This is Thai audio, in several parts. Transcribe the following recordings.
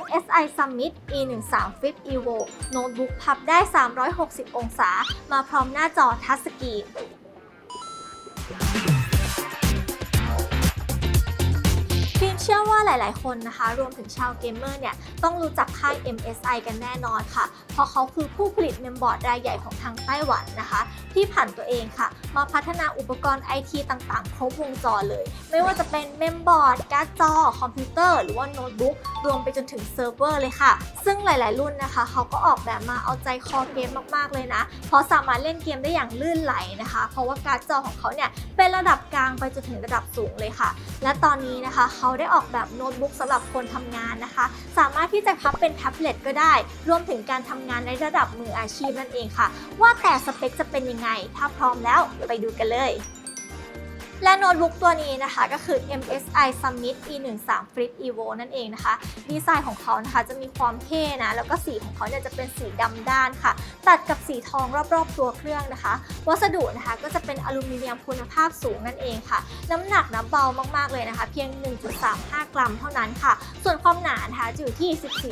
MSI Summit E13 Flip Evo โน้ตบุ๊กพับได้ 360 องศา มาพร้อมหน้าจอทัชสกรีนฟิมเชื่อว่าหลาย ๆ คนนะคะ รวมถึงชาวเกมเมอร์เนี่ย ต้องรู้จักค่าย MSI กันแน่นอนค่ะ เพราะเขาคือผู้ผลิตเมมบอร์ดรายใหญ่ของทางไต้หวันนะคะ ที่ผ่านตัวเองค่ะ มาพัฒนาอุปกรณ์ IT ต่าง ๆ ครบวงจรเลย ไม่ว่าจะเป็นเมมบอร์ด การ์ดจอ คอมพิวเตอร์ หรือว่าโน้ตบุ๊ก รวมไปจนถึงเซิร์ฟเวอร์เลยค่ะ ซึ่งหลาย ๆ รุ่นนะคะ เขาก็ออกแบบมาเอาใจคอเกมมาก ๆ เลยนะ เพราะสามารถเล่นเกมได้อย่างลื่นไหลนะคะ เพราะว่าการ์ดจอของเขาเนี่ย เป็นระดับกลางไปจนถึงระดับสูงเลยค่ะ และตอนนี้นะคะเขาได้ออกแบบโน้ตบุ๊กสำหรับคนทำงานนะคะ สามารถที่จะพับเป็นแท็บเล็ตก็ได้ รวมถึงการทำงานในระดับมืออาชีพนั่นเองค่ะ ว่าแต่สเปคจะเป็นยังไง ถ้าพร้อมแล้วไปดูกันเลย และโน้ตบุ๊กตัวนี้นะคะก็คือ MSI Summit E13 Flip Evo นั่นเองนะคะ ดีไซน์ของเขานะคะจะมีความเท่นะ แล้วก็สีของเขาเนี่ยจะเป็นสีดำด้านค่ะ ตัดกับสีทองรอบๆตัวเครื่องนะคะ วัสดุนะคะก็จะเป็นอลูมิเนียมคุณภาพสูงนั่นเองค่ะ น้ำหนักนะเบามากๆเลยนะคะ เพียง 1.35 กรัมเท่านั้นค่ะ ส่วนความหนานะคะจะอยู่ที่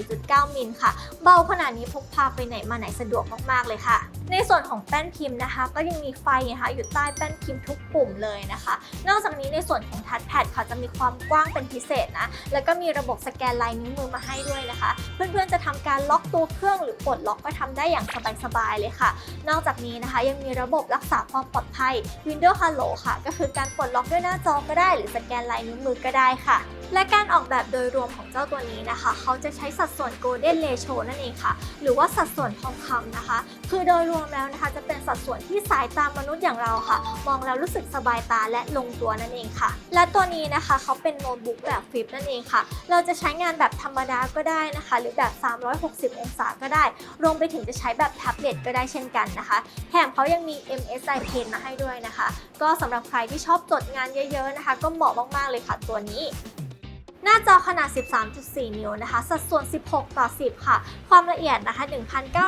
14.9 มิลค่ะ เบาขนาดนี้พกพาไปไหนมาไหนสะดวกมากๆเลยค่ะ ในส่วนของแป้นพิมพ์นะคะ ก็ยังมีไฟนะคะอยู่ใต้แป้นพิมพ์ทุกปุ่มเลยนะคะนอกจากนี้ในส่วนของทัชแพดค่ะจะมีความกว้างเป็นพิเศษนะ แล้วก็มีระบบสแกนลายนิ้วมือมาให้ด้วยนะคะ เพื่อนๆจะทำการล็อกตัวเครื่องหรือปลดล็อกก็ทำได้อย่างสบายๆเลยค่ะ นอกจากนี้นะคะยังมีระบบรักษาความปลอดภัย Windows Hello ค่ะ ก็คือการปลดล็อกด้วยหน้าจอก็ได้ หรือสแกนลายนิ้วมือก็ได้ค่ะ และการออกแบบโดยรวมของเจ้าตัวนี้นะคะ เขาจะใช้สัดส่วน Golden Ratio นั่นเองค่ะ หรือว่าสัดส่วนทองคำนะคะ คือโดยรวมแล้วนะคะ จะเป็นสัดส่วนที่สายตามนุษย์อย่างเราค่ะ มองแล้วรู้สึกสบายตาและลงตัวนั่นเองค่ะ และตัวนี้นะคะเขาเป็นโน้ตบุ๊กแบบฟลิปนั่นเองค่ะ เราจะใช้งานแบบธรรมดาก็ได้นะคะ หรือแบบ 360 องศาก็ได้ รวมไปถึงจะใช้แบบแท็บเล็ตก็ได้เช่นกันนะคะ แถมเขายังมี MSI Pen มาให้ด้วยนะคะ ก็สำหรับใครที่ชอบจดงานเยอะๆนะคะ ก็เหมาะมากๆเลยค่ะตัวนี้ หน้าจอขนาด 13.4 นิ้วนะคะ สัดส่วน 16 ต่อ 10 ค่ะ ความละเอียดนะคะ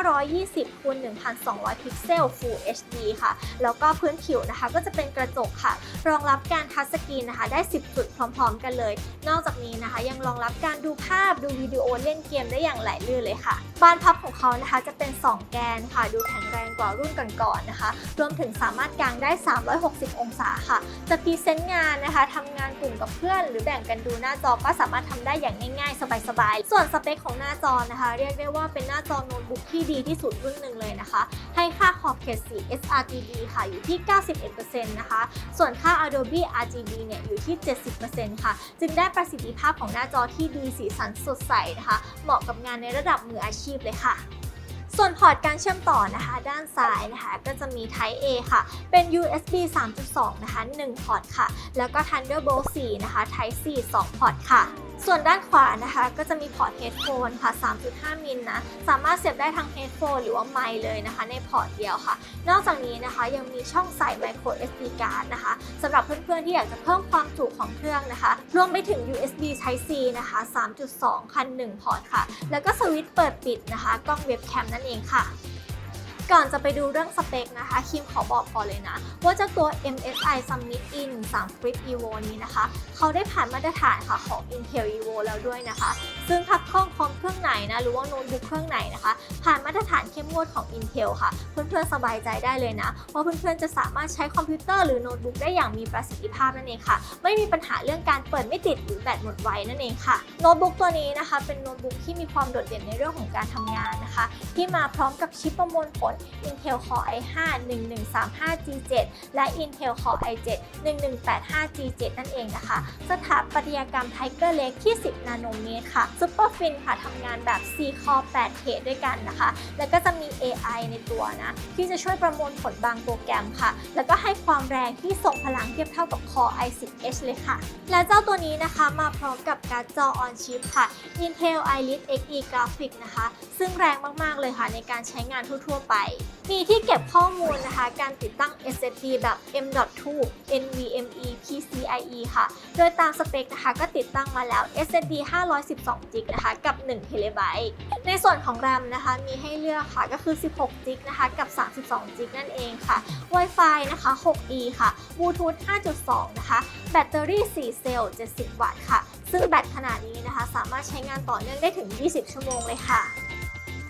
1920คูณ1200 พิกเซล Full HD ค่ะ แล้วก็พื้นผิวนะคะก็จะเป็นกระจกค่ะ รองรับการทัชสกรีนนะคะ ได้ 10 จุดพร้อมๆ กันเลย นอกจากนี้นะคะ ยังรองรับการดูภาพ ดูวิดีโอ เล่นเกมได้อย่างไหลลื่นเลยค่ะ บานพับของเขานะคะจะเป็น 2 แกนค่ะ ดูแข็งแรงกว่ารุ่นก่อนๆนะคะ รวมถึงสามารถกางได้ 360 องศาค่ะ จะพรีเซนต์งานนะคะทำงานกลุ่มกับเพื่อน หรือแบ่งกันดูหน้าจอก็สามารถทำได้อย่างง่ายๆ สบายๆ ส่วนสเปคของหน้าจอนะคะ เรียกได้ว่าเป็นหน้าจอโน้ตบุ๊กที่ดีที่สุดรุ่นหนึ่งเลยนะคะ ให้ค่าขอบเขตสี sRGB ค่ะอยู่ที่ 91%นะคะ ส่วนค่า Adobe RGB เนี่ยอยู่ที่ 70%ค่ะ จึงได้ประสิทธิภาพของหน้าจอที่ดีสีสันสดใสนะคะ เหมาะกับงานในระดับมืออาชีพเลยค่ะ ส่วนพอร์ตการเชื่อมต่อนะคะ ด้านซ้ายนะคะก็จะมี Type A ค่ะ เป็น USB 3.2 นะคะ 1 พอร์ตค่ะ แล้วก็ Thunderbolt 4 นะคะ Type C 2 พอร์ตค่ะ ส่วนด้านขวานะคะก็จะมีพอร์ต Headphone ค่ะ 3.5 มิลนะ สามารถเสียบได้ทั้ง Headphone หรือว่าไมค์เลยนะคะ ในพอร์ตเดียวค่ะ นอกจากนี้นะคะยังมีช่องใส่ Micro SD card นะคะสำหรับเพื่อนๆ ที่อยากจะเพิ่มความจุของเครื่องนะคะ รวมไปถึง USB Type C นะคะ 3.2 คัน 1 พอร์ตค่ะ แล้วก็สวิตช์เปิดปิดนะคะ กล้องเว็บแคมนั่นเองค่ะ ก่อนจะไปดูเรื่องสเปคนะคะ คิมขอบอกก่อนเลยนะ ว่าเจ้าตัว MSI Summit E13 Flip Evo นี้นะคะ เขาได้ผ่านมาตรฐานค่ะของ Intel Evo แล้วด้วยนะคะ ซึ่งถ้าเครื่องคอมเครื่องไหนนะ หรือว่าโน้ตบุ๊กเครื่องไหนนะคะ ผ่านมาตรฐานเข้มงวดของ Intel ค่ะ เพื่อนๆสบายใจได้เลยนะ ว่าเพื่อนๆจะสามารถใช้คอมพิวเตอร์หรือโน้ตบุ๊กได้อย่างมีประสิทธิภาพนั่นเองค่ะ ไม่มีปัญหาเรื่องการเปิดไม่ติดหรือแบตหมดไวนั่นเองค่ะ โน้ตบุ๊กตัวนี้นะคะ เป็นโน้ตบุ๊กที่มีความโดดเด่นในเรื่องของการทำงานนะคะ ที่มาพร้อมกับชิปประมวลผล Intel Core i5 1135G7 และ Intel Core i7 1185G7 นั่นเองนะคะ สถาปัตยกรรม Tiger Lake ที่ 10 นาโนเมตรค่ะ Super Fin ค่ะทำงานแบบ C Core 8K ด้วยกันนะคะ แล้วก็จะมี AI ในตัวนะ ที่จะช่วยประมวลผลบางโปรแกรมค่ะ แล้วก็ให้ความแรงที่ส่งพลังเทียบเท่ากับ Core i10H เลยค่ะ และเจ้าตัวนี้นะคะมาพร้อมกับการ์ดจอ on chip ค่ะ Intel Iris Xe Graphics นะคะ ซึ่งแรงมาก ๆ เลยค่ะในการใช้งานทั่ว ๆ ไปมมีที่เก็บข้อมูลนะคะ การติดตั้ง SSD แบบ M.2 NVMe PCIe ค่ะ โดยตามสเปคนะคะก็ติดตั้งมาแล้ว SSD 512 g b นะคะ กับ1 t b ในส่วนของ RAM นะคะ มีให้เลือกค่ะ ก็คือ 16 g b นะคะ กับ 32 g b นั่นเองค่ะ Wi-Fi นะคะ 6E ค่ะ Bluetooth 5.2 นะคะ แบตเตอรี่ 4 เซลล์ 70 วัตต์ค่ะ ซึ่งแบตขนาดนี้นะคะ สามารถใช้งานต่อเนื่องได้ถึง 20 ชั่วโมงเลยค่ะ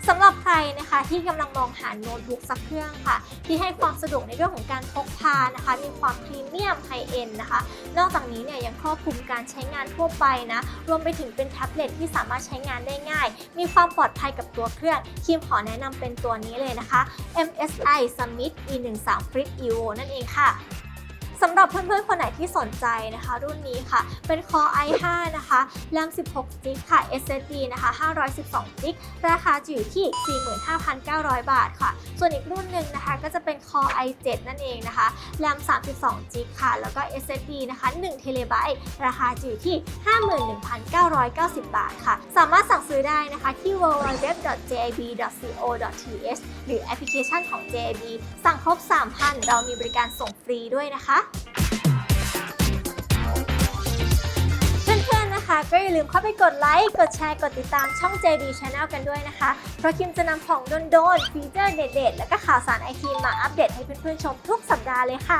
สำหรับใครนะคะที่กำลังมองหาโน้ตบุ๊กสักเครื่องค่ะ ที่ให้ความสะดวกในเรื่องของการพกพานะคะ มีความพรีเมียมไฮเอ็นนะคะ นอกจากนี้เนี่ยยังครอบคลุมการใช้งานทั่วไปนะ รวมไปถึงเป็นแท็บเล็ตที่สามารถใช้งานได้ง่าย มีความปลอดภัยกับตัวเครื่องคิมขอแนะนำเป็นตัวนี้เลยนะคะ MSI Summit E13 Flip Evo นั่นเองค่ะ สำหรับเพื่อนๆ คนไหนที่สนใจนะคะ รุ่นนี้ค่ะ เป็น Core i5 นะคะ RAM 16 g b ค่ะ SSD นะคะ 512 g b ราคาจะอยู่ที่ 45,900 บาทค่ะ ส่วนอีกรุ่นหนึ่งนะคะ ก็จะเป็น Core i7 นั่นเองนะคะ RAM 32 g b ค่ะ แล้วก็ SSD นะคะ1 t b ราคาจะอยู่ที่ 51,990 บาทค่ะ สามารถสั่งซื้อได้นะคะที่ www.jib.co.th หรือแอปพลิเคชันของ JIB สั่งครบ 3,000 เรามีบริการส่งฟรีด้วยนะคะเพื่อนๆนะคะ ก็อย่าลืมเข้าไปกดไลค์ กดแชร์ กดติดตามช่อง JD Channel กันด้วยนะคะ เพราะคิมจะนำของโดนๆฟีเจอร์เด็ดๆ และก็ข่าวสารไอทีมาอัปเดตให้เพื่อนๆชมทุกสัปดาห์เลยค่ะ